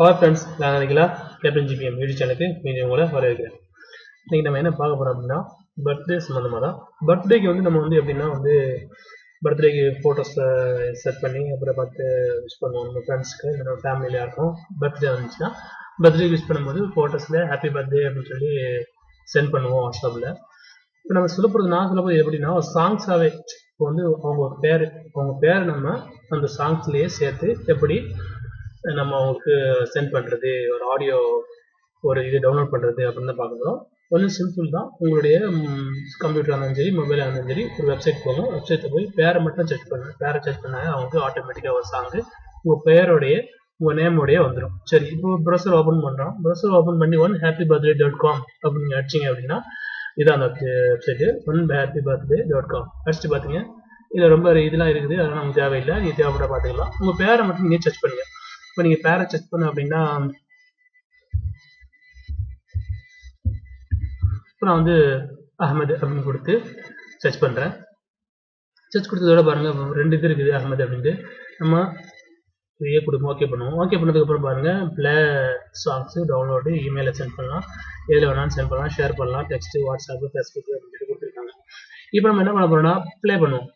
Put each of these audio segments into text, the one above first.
Hi friends நான் நினைக்கல. Captain GBM YouTube சேனலுக்கு மீண்டும் உங்களை வரவேற்கிறேன். இன்றைக்கி நம்ம என்ன பார்க்க போகிறோம் அப்படின்னா பர்த்டே சம்மந்தமாக தான் பர்த்டேக்கு வந்து நம்ம வந்து எப்படின்னா வந்து பர்த்டேக்கு ஃபோட்டோஸை செட் பண்ணி அப்புறம் பார்த்து விஷ் பண்ணுவோம் நம்ம ஃப்ரெண்ட்ஸ்க்கு நம்ம ஃபேமிலியில் இருக்கும் பர்த்டே வந்துச்சுன்னா பர்த்டேக்கு விஷ் பண்ணும்போது ஃபோட்டோஸில் ஹாப்பி பர்த்டே அப்படின்னு சொல்லி சென்ட் பண்ணுவோம் வாட்ஸ்அப்பில் இப்போ நம்ம சொல்ல போகிறது நான் சொல்ல போகிறது எப்படின்னா சாங்ஸாகவே இப்போ வந்து அவங்க பேர் அவங்க பேர் நம்ம அந்த சாங்ஸ்லேயே சேர்த்து எப்படி நம்ம அவங்களுக்கு சென்ட் பண்ணுறது ஒரு ஆடியோ ஒரு இது டவுன்லோட் பண்ணுறது அப்படின்னு தான் பார்க்க போகிறோம் ஒன்றும் சிம்பிள் தான். உங்களுடைய கம்ப்யூட்டராக இருந்தாலும் சரி மொபைலாக இருந்தாலும் சரி ஒரு வெப்சைட் போகும் வெப்சைட்டில் போய் பேரை மட்டும் செக் பண்ணுங்க பேரை செக் பண்ணாங்க அவங்களுக்கு ஆட்டோமேட்டிக்காக ஒரு சாங்கு உங்கள் பேரோடைய உங்கள் நேமோடைய வந்துடும் சரி இப்போ ப்ரௌசர் ஓப்பன் பண்ணுறோம் ப்ரௌசர் ஓப்பன் பண்ணி one happy birthday dot com அப்படின்னு அடிச்சிங்க அப்படின்னா இதான் அந்த website one happy birthday dot com அடிச்சுட்டு பார்த்தீங்க இதில் ரொம்ப இதெல்லாம் இருக்குது. அதெல்லாம் நமக்கு தேவையில்லை. நீங்கள் தேவைப்பட பார்த்துக்கலாம். உங்கள் பேரை மட்டும் நீங்கள் சர்ச் பண்ணுங்க. இப்போ நீங்கள் பேரை சர்ச் பண்ண அப்படின்னா இப்போ நான் வந்து அகமது அப்படின்னு கொடுத்து சர்ச் பண்ணுறேன் சர்ச் கொடுத்ததோட பாருங்கள் ரெண்டு இது இருக்குது அகமது அப்படின்ட்டு. நம்ம இதையே கொடுப்போம் ஓகே பண்ணுவோம். ஓகே பண்ணதுக்கப்புறம் பாருங்கள் ப்ளே சாங்ஸு டவுன்லோடு இமெயிலில் சென்ட் பண்ணலாம். எதில் வேணாலும் சென்ட் பண்ணலாம் ஷேர் பண்ணலாம் டெக்ஸ்ட்டு வாட்ஸ்அப்பு ஃபேஸ்புக்கு அப்படின்னு சொல்லி கொடுத்துருக்காங்க. இப்போ நம்ம என்ன பண்ண போகிறோம்னா ப்ளே பண்ணுவோம்.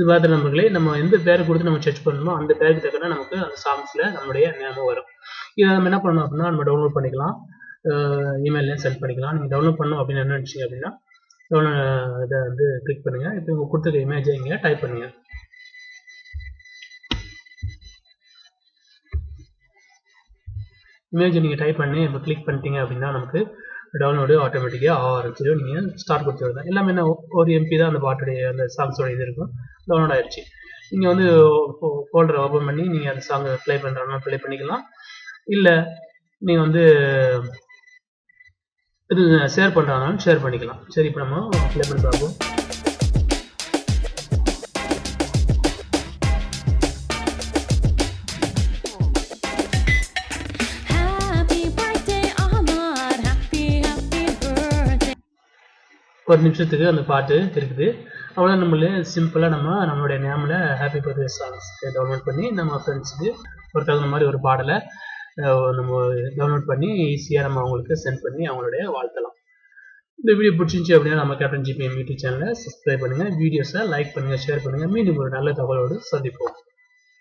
இது பார்த்த நண்பர்களே நம்ம எந்த பேரை கொடுத்து நம்ம சர்ச் பண்ணணுமோ அந்த பேருக்கு தக்கன நமக்கு அந்த சாங்ஸில் நம்மளுடைய நேமம் வரும். இதை நம்ம என்ன பண்ணணும் அப்படின்னா நம்ம டவுன்லோட் பண்ணிக்கலாம். இமெயிலையும் சென்ட் பண்ணிக்கலாம். நீங்கள் டவுன்லோட் பண்ணணும் அப்படின்னு என்ன நினச்சிங்க அப்படின்னா டவுன்லோட் இதை வந்து கிளிக் பண்ணுங்கள் இப்போ உங்கள் கொடுத்துருக்க இமேஜை இங்கே டைப் பண்ணுங்க. இமேஜை நீங்கள் டைப் பண்ணி இப்போ கிளிக் பண்ணிட்டீங்க அப்படின்னா நமக்கு டவுன்லோடு ஆட்டோமேட்டிக்காக ஆரம்பிச்சிடும். நீங்கள் ஸ்டார்ட் கொடுத்துருங்க எல்லாமே என்ன ஒரு எம்பி தான் அந்த பாட்டுடைய அந்த சாங்ஸோட இது இருக்கும். டவுன்லோட் ஆயிடுச்சு நீங்கள் வந்து ஃபோல்டரை ஓப்பன் பண்ணி நீங்கள் அந்த சாங்கை ப்ளே பண்ணுறோன்னா ப்ளே பண்ணிக்கலாம். இல்லை நீங்கள் வந்து இது ஷேர் பண்ணுறாங்கனாலும் ஷேர் பண்ணிக்கலாம். சரி இப்போ நம்ம ப்ளே பண்ணி பார்ப்போம். ஒரு நிமிஷத்துக்கு அந்த பாட்டு இருக்குது அவ்வளோ நம்மளே. சிம்பிளாக நம்ம நம்மளுடைய நேமில் ஹாப்பி பர்த்டே சாங்ஸ் டவுன்லோட் பண்ணி நம்ம ஃப்ரெண்ட்ஸுக்கு ஒரு தகுந்த மாதிரி ஒரு பாடலை நம்ம டவுன்லோட் பண்ணி ஈஸியாக நம்ம அவங்களுக்கு சென்ட் பண்ணி அவங்களுடைய வாழ்த்தலாம். இந்த வீடியோ பிடிச்சிருந்துச்சி அப்படின்னா நம்ம கேப்டன் ஜிபிஎம் யூடியூப் சேனலை சப்ஸ்கிரைப் பண்ணுங்கள் வீடியோஸை லைக் பண்ணுங்கள் ஷேர் பண்ணுங்கள் மீண்டும் ஒரு நல்ல தகவலோடு சந்திப்போம்.